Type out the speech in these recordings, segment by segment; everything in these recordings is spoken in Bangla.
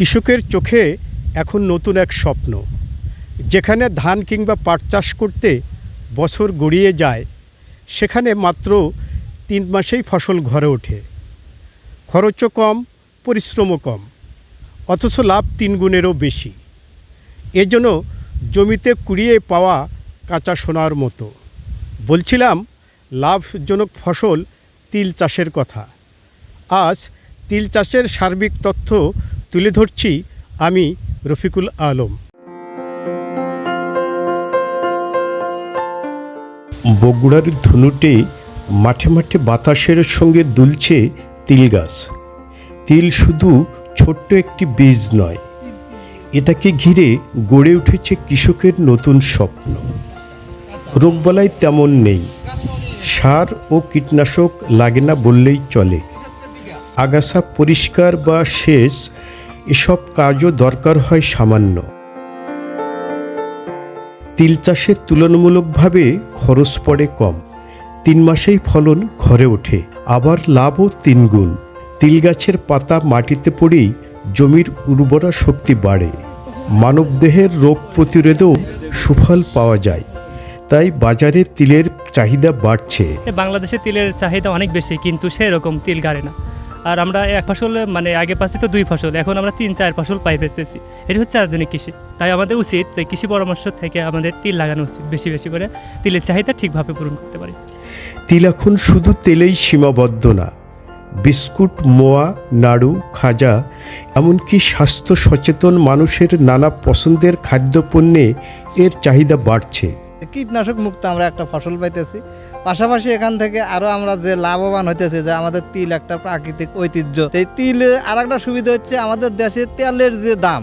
কৃষকের চোখে এখন নতুন এক স্বপ্ন। যেখানে ধান কিংবা পাট চাষ করতে বছর গড়িয়ে যায়, সেখানে মাত্র তিন মাসেই ফসল ঘরে ওঠে। খরচও কম, পরিশ্রমও কম, অথচ লাভ তিন গুণেরও বেশি। এজন্য জমিতে কুড়িয়ে পাওয়া কাঁচা সোনার মতো। বলছিলাম, লাভজনক ফসল তিল চাষের কথা। আজ তিল চাষের সার্বিক তথ্য তুলে ধরছি আমি রফিকুল আলম। বগুড়ার ধনুটে মাঠে মাঠে বাতাসের সঙ্গে দুলছে তিল গাছ। তিল শুধু ছোট্ট একটি বীজ নয়, এটাকে ঘিরে গড়ে উঠেছে কৃষকের নতুন স্বপ্ন। রোগবালাই তেমন নেই, সার ও কীটনাশক লাগে না বললেই চলে। আগাছা পরিষ্কার বা সেচ এসব কাজও দরকার হয় সামান্য। তিল চাষে তুলনামূলকভাবে খরচ পড়ে কম। তিন মাসেই ফলন ঘরে ওঠে, আবার লাভও তিনগুণ তিল গাছের পাতা মাটিতে পড়েই জমির উর্বরা শক্তি বাড়ে। মানবদেহের রোগ প্রতিরোধেও সুফল পাওয়া যায়। তাই বাজারে তিলের চাহিদা বাড়ছে। বাংলাদেশে তিলের চাহিদা অনেক বেশি, কিন্তু সেরকম তিল গাড়ে না। আর আমরা এক ফসল মানে আগে পাচ্ছি তো দুই ফসল, এখন আমরা তিন চার ফসল পাই পেতেছি এটি হচ্ছে আধুনিক কৃষি। তাই আমাদের উচিত যে কৃষি পরামর্শ থেকে আমাদের তিল লাগানো উচিত, বেশি বেশি করে তিলের চাহিদা ঠিকভাবে পূরণ করতে পারি। তিল এখন শুধু তেলেই সীমাবদ্ধ না, বিস্কুট, মোয়া, নাড়ু, খাজা, এমনকি স্বাস্থ্য সচেতন মানুষের নানা পছন্দের খাদ্যপণ্যে এর চাহিদা বাড়ছে। কীটনাশক মুক্ত আমরা একটা ফসল পাইতেছি। পাশাপাশি এখান থেকে আরও আমরা যে লাভবান হইতেছি যে আমাদের তিল একটা প্রাকৃতিক ঐতিহ্য। এই তিল আর একটা সুবিধা হচ্ছে আমাদের দেশে তেলের যে দাম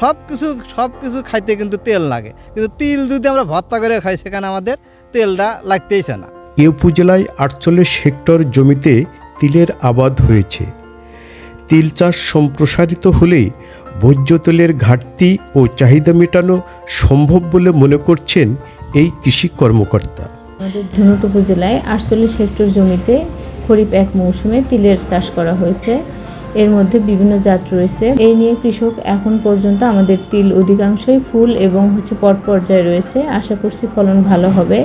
সব কিছু সব কিছু খাইতে কিন্তু তেল লাগে। কিন্তু তিল যদি আমরা ভর্তা করে খাই, সেখানে আমাদের তেলটা লাগতেইছে না। এ উপজেলায় আটচল্লিশ হেক্টর জমিতে তিলের আবাদ হয়েছে। তিল চাষ সম্প্রসারিত হলে ভোজ্য তেলের ঘাটতি ও চাহিদা মেটানো সম্ভব বলে মনে করছেন এই কৃষি কর্মকর্তা। আমাদের ধনুট উপজেলায় আটচল্লিশ হেক্টর জমিতে খরিফ এক মৌসুমে তিলের চাষ করা হয়েছে। এর মধ্যে বিভিন্ন জাত রয়েছে। এই নিয়ে কৃষক এখন পর্যন্ত আমাদের তিল অধিকাংশই ফুল এবং হচ্ছে পট পর্যায়ে রয়েছে। আশা করছি ফলন ভালো হবে।